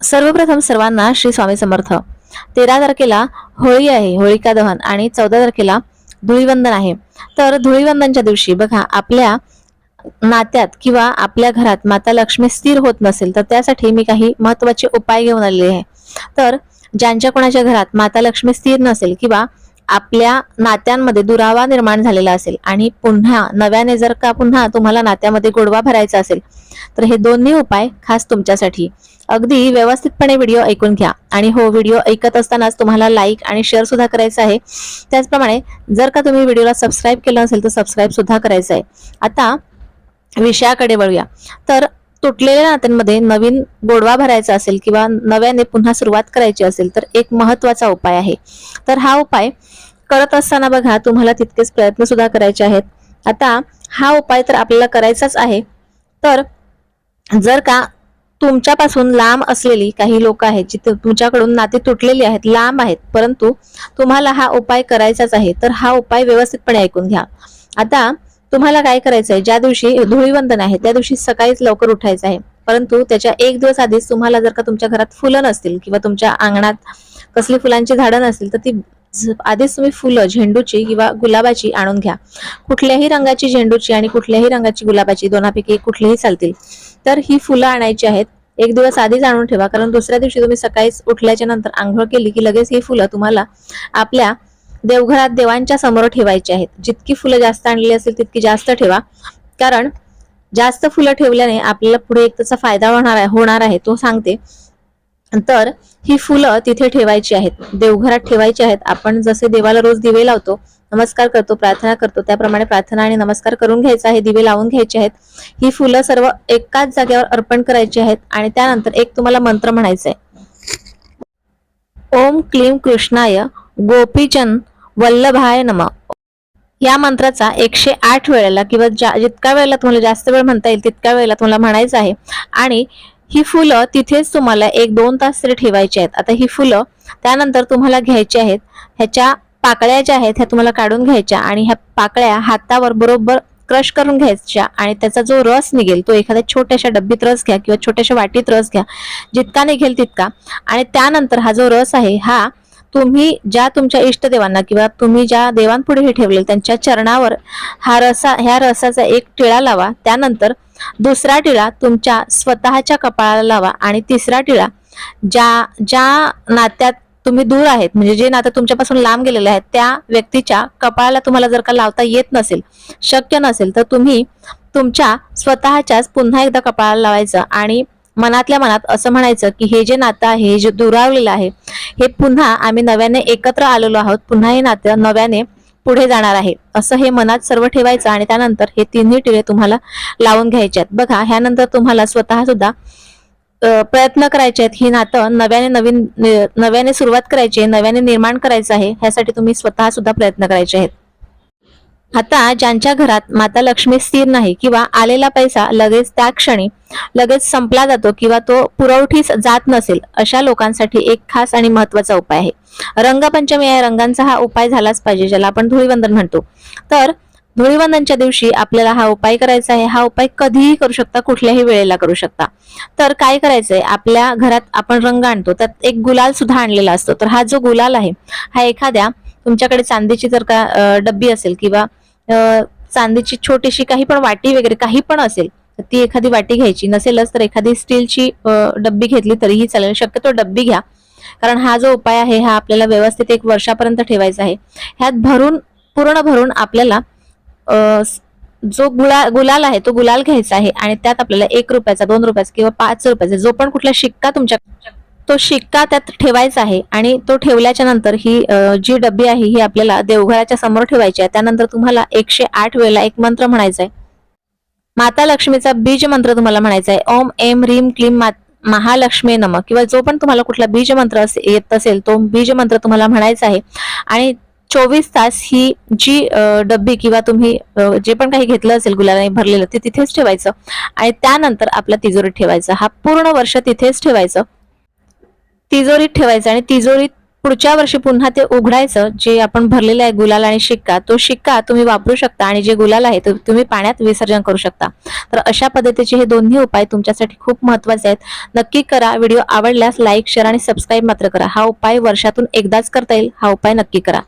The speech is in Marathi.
सर्वप्रथम सर्वांना श्री स्वामी समर्थ. तेरा तारखेला होळी आहे होळिका दहन आणि चौदा तारखेला धुळीवंदन आहे. तर धुळीवंदनच्या दिवशी बघा आपल्या नात्यात किंवा आपल्या घरात माता लक्ष्मी स्थिर होत नसेल तर त्यासाठी मी काही महत्त्वाचे उपाय घेऊन आलेले आहे. तर ज्यांच्या कोणाच्या घरात माता लक्ष्मी स्थिर नसेल किंवा आपल्या नात्यांमध्ये दुरावा निर्माण झालेला असेल आणि पुन्हा नव्याने जर का पुन्हा तुम्हाला नात्यामध्ये गोडवा भरायचा असेल तर हे दोन्ही उपाय खास तुमच्यासाठी. अगदी व्यवस्थितपणे व्हिडिओ ऐकून घ्या. आणि हो व्हिडिओ ऐकत असतानाच तुम्हाला लाईक आणि शेअर सुद्धा करायचं आहे. त्याचप्रमाणे जर का तुम्ही व्हिडिओला सबस्क्राईब केलं असेल तर सबस्क्राईब सुद्धा करायचं आहे. आता विषयाकडे वळूया. तर तुटलेल्या नात्यांमध्ये नवीन गोडवा भरायचा असेल किंवा नव्याने पुन्हा सुरुवात करायची असेल तर एक महत्त्वाचा उपाय आहे. तर हा उपाय करत असताना बघा तुम्हाला तितकेच प्रयत्न सुद्धा करायचे आहेत. आता हा उपाय तर आपल्याला करायचाच आहे. तर जर का तुमच्यापासून लांब असलेली काही लोक आहेत जिथे तुमच्याकडून नाते तुटलेली आहेत लांब आहेत परंतु तुम्हाला हा उपाय करायचाच आहे तर हा उपाय व्यवस्थितपणे ऐकून घ्या. आता तुम्हाला काय करायचं आहे ज्या दिवशी धुळीवंदन आहे त्या दिवशी सकाळीच लवकर उठायचं आहे. परंतु त्याच्या एक दिवस आधीच तुम्हाला जर का तुमच्या घरात फुलं नसतील किंवा तुमच्या अंगणात कसली फुलांची झाडं नसतील तर ती आधीच तुम्ही फुलं झेंडूची किंवा गुलाबाची आणून घ्या. कुठल्याही रंगाची झेंडूची आणि कुठल्याही रंगाची गुलाबाची दोनापैकी कुठलीही चालतील. तर ही फुलं आणायची आहेत. एक दिवस आधीच आणून ठेवा कारण दुसऱ्या दिवशी तुम्ही सकाळीच उठल्याच्या नंतर आंघोळ केली की लगेच ही फुलं तुम्हाला आपल्या देवघरात देवांच्या समोर ठेवायची आहेत. जितकी फुलं जास्त आणलेली असेल तितकी जास्त ठेवा. कारण जास्त फुलं ठेवल्याने आपल्याला पुढे एक त्याचा फायदा होणार आहे होणार आहे. तो सांगते. तर ही फुलं तिथे ठेवायची आहेत. देवघरात ठेवायची आहेत. आपण जसे देवाला रोज दिवे लावतो नमस्कार करतो प्रार्थना करतो त्याप्रमाणे प्रार्थना आणि नमस्कार करून घ्यायचा आहे दिवे लावून घ्यायचे आहेत. ही फुलं सर्व एकाच जागेवर अर्पण करायची आहेत आणि त्यानंतर एक तुम्हाला मंत्र म्हणायचा आहे ओम क्लीम कृष्णाय गोपीचंद वल्लभाय नम. या मंत्राचा एकशे आठ वेळेला किंवा ज्या- जितका वेळेला तुम्हाला जास्त वेळ म्हणता येईल तितक्या वेळेला तुम्हाला म्हणायचं आहे. आणि ही फुलं तिथेच तुम्हाला एक दोन तास तरी ठेवायची आहेत. आता ही फुलं त्यानंतर तुम्हाला घ्यायची आहेत ह्याच्या पाकळ्या ज्या आहेत ह्या तुम्हाला काढून घ्यायच्या आणि ह्या पाकळ्या हातावर बरोबर क्रश करून घ्यायच्या आणि त्याचा जो रस निघेल तो एखाद्या छोट्याशा डब्बीत रस घ्या किंवा छोट्याशा वाटीत रस घ्या जितका निघेल तितका. आणि त्यानंतर हा जो रस आहे हा तुम्ही ज्या तुमच्या इष्टदेवांना किंवा तुम्ही ज्या देवांपुढे हे ठेवले त्यांच्या चरणावर हा रसा ह्या रसाचा एक टिळा लावा. त्यानंतर दुसरा टिळा तुमच्या स्वतःच्या कपाळाला लावा आणि तिसरा टिळा ज्या ज्या नात्यात तुम्ही दूर आहेत म्हणजे जे नातं तुमच्यापासून लांब गेलेले आहेत त्या व्यक्तीच्या कपाळाला तुम्हाला जर का लावता येत नसेल शक्य नसेल तर तुम्ही तुमच्या स्वतःच्याच पुन्हा एकदा कपाळाला लावायचं आणि मनातल्या मनात असं म्हणायचं की हे जे नातं आहे हे जे दुरावलेलं आहे हे पुन्हा आम्ही नव्याने एकत्र आलेलो आहोत पुन्हा हे नातं नव्याने पुढे जाणार आहे. असं हे मनात सर्व ठेवायचं आणि त्यानंतर हे तिन्ही टिळे तुम्हाला लावून घ्यायचे आहेत. बघा ह्यानंतर तुम्हाला स्वतः सुद्धा प्रयत्न करायचे आहेत. ही नातं नव्याने नवीन नव्याने सुरुवात करायची आहे नव्याने निर्माण करायचं आहे ह्यासाठी तुम्ही स्वतः सुद्धा प्रयत्न करायचे आहेत. आता ज्यांच्या घरात माता लक्ष्मी स्थिर नाही किंवा आलेला पैसा लगेच त्या क्षणी लगेच संपला जातो किंवा तो पुरवठीच जात नसेल अशा लोकांसाठी एक खास आणि महत्त्वाचा उपाय आहे. रंगपंचमी या रंगांचा हा उपाय झालाच पाहिजे ज्याला आपण धुळीवंदन म्हणतो. तर धुळीवंदनच्या दिवशी आपल्याला हा उपाय करायचा आहे. हा उपाय कधीही करू शकता कुठल्याही वेळेला करू शकता. तर काय करायचंय? आपल्या घरात आपण रंग आणतो त्यात एक गुलाल सुद्धा आणलेला असतो. तर हा जो गुलाल आहे हा एखाद्या तुमच्याकडे चांदीची जर का डब्बी असेल किंवा चांदीची छोटीशी काही पण वाटी वगैरे काही पण असेल तर ती एखादी वाटी घ्यायची. नसेलच तर एखादी स्टीलची डब्बी घेतली तरीही चालेल. शक्यतो डब्बी घ्या. कारण हा जो उपाय आहे हा आपल्याला व्यवस्थित एक वर्षापर्यंत ठेवायचा आहे. ह्यात भरून पूर्ण भरून आपल्याला जो गुला गुलाल आहे तो गुलाल घ्यायचा आहे आणि त्यात आपल्याला एक रुपयाचा दोन रुपयाचा किंवा पाच रुपयाचा जो पण कुठला शिक्का तुमच्या तो शिक्का त्यात ठेवायचा आहे आणि तो ठेवल्याच्या नंतर ही जी डब्बी आहे ही आपल्याला देवघराच्या समोर ठेवायची आहे. त्यानंतर तुम्हाला एकशे आठ वेळेला एक मंत्र म्हणायचा आहे. माता लक्ष्मीचा बीज मंत्र तुम्हाला म्हणायचा आहे. ओम एम रीम क्लीम मा महालक्ष्मी नम. किंवा जो पण तुम्हाला कुठला बीज मंत्र येत असेल तो बीज मंत्र तुम्हाला म्हणायचा आहे. आणि चोवीस तास ही जी डब्बी किंवा तुम्ही जे पण काही घेतलं असेल गुलाबाने भरलेलं ते तिथेच ठेवायचं. आणि त्यानंतर आपला तिजोरीत ठेवायचं. हा पूर्ण वर्ष तिथेच ठेवायचं. तिजोरीत ठेवायचं आणि तिजोरीत पुढच्या वर्षी पुन्हा ते उघडायचं जे आपण भरलेलं आहे गुलाल आणि शिक्का तो शिक्का तुम्ही वापरू शकता आणि जे गुलाल आहे तो तुम्ही पाण्यात विसर्जन करू शकता. तर अशा पद्धतीचे हे दोन्ही उपाय तुमच्यासाठी खूप महत्त्वाचे आहेत. नक्की करा व्हिडिओ आवडल्यास लाईक शेअर आणि सबस्क्राईब मात्र करा. हा उपाय वर्षातून एकदाच करता येईल हा उपाय नक्की करा.